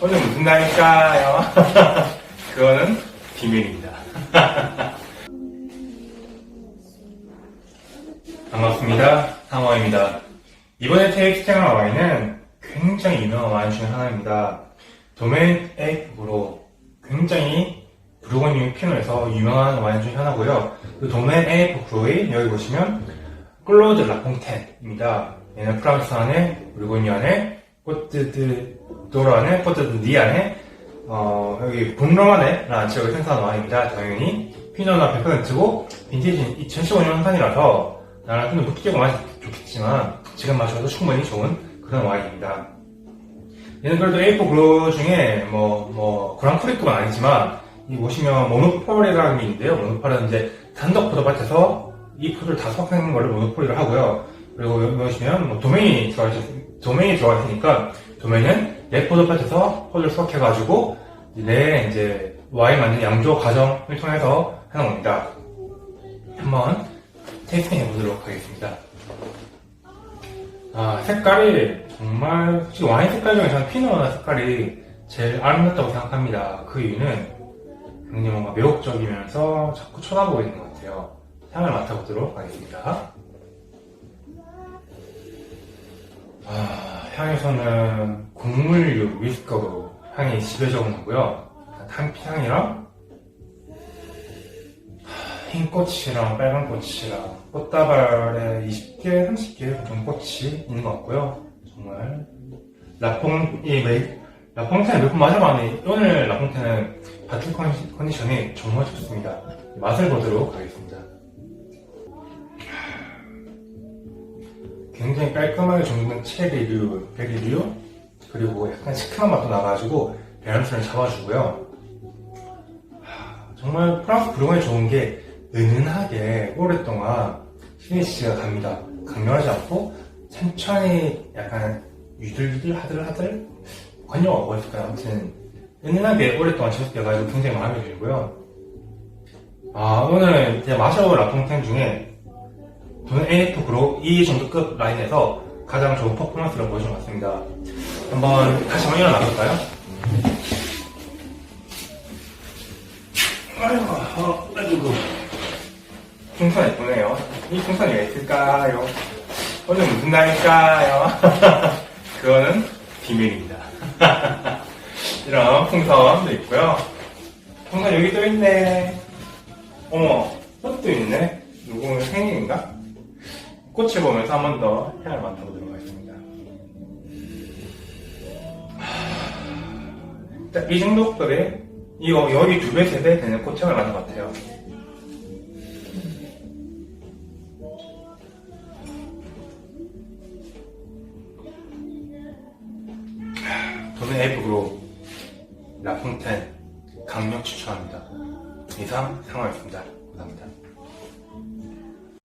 오늘 무슨 날일까요? 그거는 비밀입니다. 반갑습니다. 상호입니다. 이번에 테이스팅을 와인은 굉장히 유명한 와인 중에 하나입니다. 도메인 에이프로 굉장히 부르고뉴 피노에서 유명한 와인 중에 하나고요. 그 도메인 에이프 프로의 여기 보시면 클로드 라퐁텐입니다. 얘는 프랑스 안에 부르고뉴 안에 코트드 도로 안에 코트드 니 안에 어, 여기 본로만에라는 지역을 생산한 와인입니다. 당연히 피노나 100%고 빈티지는 2015년 산이라서 나랑 좀 묵히고 맛이 좋겠지만 지금 마셔도 충분히 좋은 그런 와인입니다. 얘는 그래도 A4 그로 중에 뭐, 뭐, 그랑프리급은 아니지만, 이 보시면 모노폴이라는 게 있는데요. 모노폴은 이제 단독 포도밭에서 이 포도를 다 수확하는 거를 모노폴이를 하고요. 그리고 여기 보시면 뭐 도메인이 들어가 있, 도메인이 들어가 있으니까, 도메인은 옛 포도밭에서 포도를 수확해가지고, 내 이제 와인 만든 양조 과정을 통해서 하는 겁니다. 한번 테이스팅 해보도록 하겠습니다. 아, 색깔이 정말, 솔직히 와인 색깔 중에 저는 피노 색깔이 제일 아름답다고 생각합니다. 그 이유는 굉장히 뭔가 매혹적이면서 자꾸 쳐다보고 있는 것 같아요. 향을 맡아보도록 하겠습니다. 아, 향에서는 곡물류 위스커로 향이 지배적으로 나고요. 탄피향이랑 흰 꽃이랑 빨간 꽃이랑 꽃다발에 20개, 30개 정도 꽃이 있는 것 같고요. 정말 라퐁 이 메이 라퐁텐 몇번 마셔봤는데 오늘 라퐁텐은 바틀 컨디- 컨디션이 정말 좋습니다. 맛을 보도록 하겠습니다. 굉장히 깔끔하게 정리된 체리류, 베리류 그리고 약간 시큼한 맛도 나가지고 밸런스를 잡아주고요. 하, 정말 프랑스 브루건이 좋은 게 은은하게 오랫동안 피니시가 갑니다. 강렬하지 않고 천천히 약간 유들유들 하들하들 관여가 뭐가 있을까요? 아무튼 은은하게 오랫동안 지속돼가지고 굉장히 마음에 들고요. 아 오늘 제가 마셔볼 라퐁텐 중에 저는 A2 그로 이 정도급 라인에서 가장 좋은 퍼포먼스를 보여준 것 같습니다. 한번 다시 한번 일어나 볼까요? 아이고, 어, 아이고. 풍선 예쁘네요. 이 풍선이 왜 있을까요? 오늘 무슨 날일까요? 그거는 비밀입니다. 이런 풍선도 있고요. 풍선 여기 또 있네. 어머, 꽃도 있네. 누구 생일인가? 꽃을 보면서 한 번더 향을 맡아보도록 하겠습니다. 자, 이 정도 급에 이거 여기 두 배, 세 배 되는 꽃향을 맡은 것 같아요. 저는 에이프그로 라퐁텐 강력 추천합니다. 이상 상황이었습니다. 감사합니다.